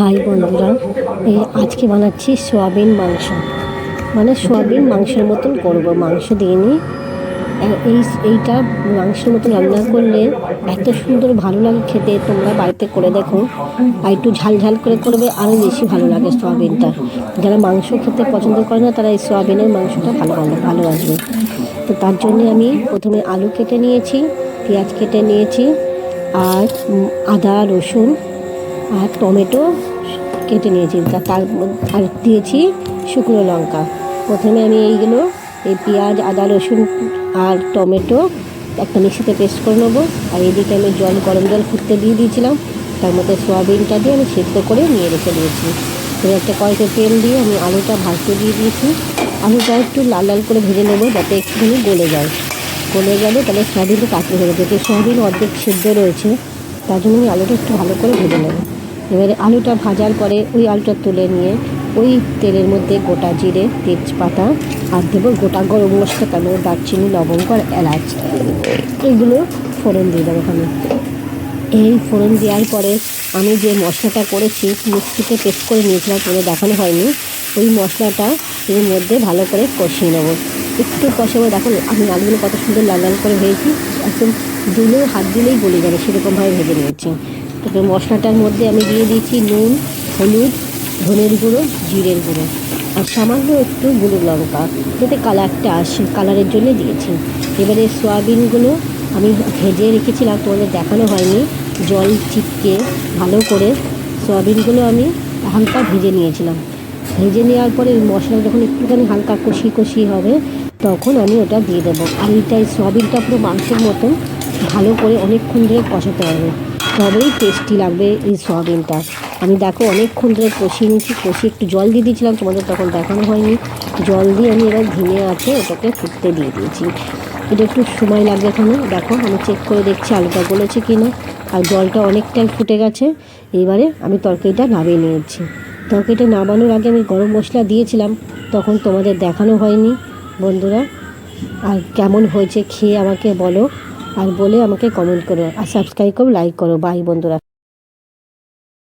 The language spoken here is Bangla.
হাই বন্ধুরা, এই আজকে বানাচ্ছি সোয়াবিন মাংস। মানে সোয়াবিন মাংসের মতন করব, মাংস দিয়ে নিই এই এইটা মাংসের মতন রান্না করলে এত সুন্দর ভালো লাগে খেতে, তোমরা বাড়িতে করে দেখো। আর একটু ঝাল ঝাল করে করবে আরও বেশি ভালো লাগে সোয়াবিনটা। যারা মাংস খেতে পছন্দ করে না, তারা এই সোয়াবিনের মাংসটা ভালো ভালো ভালোবাসবে তো তার জন্যে আমি প্রথমে আলু কেটে নিয়েছি, পেঁয়াজ কেটে নিয়েছি, আর আদা, রসুন আর টমেটো কেটে নিয়েছি। তার আর দিয়েছি শুকনো লঙ্কা। প্রথমে আমি এইগুলো, এই পেঁয়াজ, আদা, রসুন আর টমেটো একটা মিক্সিতে পেস্ট করে নেব। আর এদিকে আমি জল, গরম জল ফুটতে দিয়ে দিয়েছিলাম। তার মধ্যে সোয়াবিনটা দিয়ে আমি সেদ্ধ করে নিয়ে রেখে দিয়েছি। এবার একটা কয়েকটা তেল দিয়ে আমি আলুটা ভাজতে দিয়ে দিয়েছি। আলুটা একটু লাল লাল করে ভেজে নেব যাতে একটুখানি গলে যায়। গলে গেলে তাহলে সোয়াবিনটা কাটতে হবে যেহেতু সোয়াবিন অর্ধেক সেদ্ধ রয়েছে, তার জন্য আমি আলুটা একটু ভালো করে ভেজে নেব। এবারে আলুটা ভাজার পরে ওই আলুটা তুলে নিয়ে ওই তেলের মধ্যে গোটা জিরে, তেজপাতা আর দেবো গোটা গরম মশলা মধ্যে দারচিনি, লবঙ্গ আর এলাচ। এগুলো ফোড়ন দিয়ে দেবো ওখানে। এই ফোড়ন দেওয়ার পরে আমি যে মশলাটা করেছি মিক্সিতে পেস্ট করে নিয়েছিলাম কোনো দেখানো হয়নি, ওই মশলাটা এর মধ্যে ভালো করে কষিয়ে নেব। একটু কষাবো দেখো আমি আলুগুলো কত সুন্দর লাল লাল করে ভেজেছি, একদম দিলেও হাত দিলেই গলে যাবে, সেরকমভাবে ভেজে নিয়েছি। তারপরে মশলাটার মধ্যে আমি দিয়ে দিয়েছি নুন, হলুদ, ধনের গুঁড়ো, জিরের গুঁড়ো আর সামান্য একটু গুঁড়ো লঙ্কা যাতে কালারটা আসে, কালারের জন্য দিয়েছি। এবারে সয়াবিনগুলো আমি ভেজে রেখেছিলাম, তোমাদের দেখানো হয়নি। জল চিপকে ভালো করে সয়াবিনগুলো আমি হালকা ভেজে নিয়েছিলাম। ভেজে নেওয়ার পরে মশলা যখন একটুখানি হালকা কষি কষি হবে, তখন আমি ওটা দিয়ে দেবো। আর এইটাই সয়াবিনটা পুরো মাংসের মতন ভালো করে অনেকক্ষণ ধরে কষাতে হবে। তবেই টেস্টি লাগবে এই সয়াবিনটা। আমি দেখো অনেকক্ষণ ধরে কষিয়ে নিয়েছি, কষিয়ে একটু জল দিয়ে দিয়েছিলাম, তোমাদের তখন দেখানো হয়নি। জল দিয়ে আমি এবার ধিমে আছে ওটাকে ফুটতে দিয়ে দিয়েছি। এটা একটু সময় লাগবে এখানে। দেখো আমি চেক করে দেখছি আলুটা গলেছে কি না আর জলটা অনেকটাই ফুটে গেছে। এবারে আমি তরকারিটা নামিয়ে নিয়েছি। তরকারিটা নামানোর আগে আমি গরম মশলা দিয়েছিলাম, তখন তোমাদের দেখানো হয়নি। বন্ধুরা, আর কেমন হয়েছে খেয়ে আমাকে বলো। আর বলে আমাকে কমেন্ট করো আর সাবস্ক্রাইব করো লাইক করো বাই বন্ধুরা।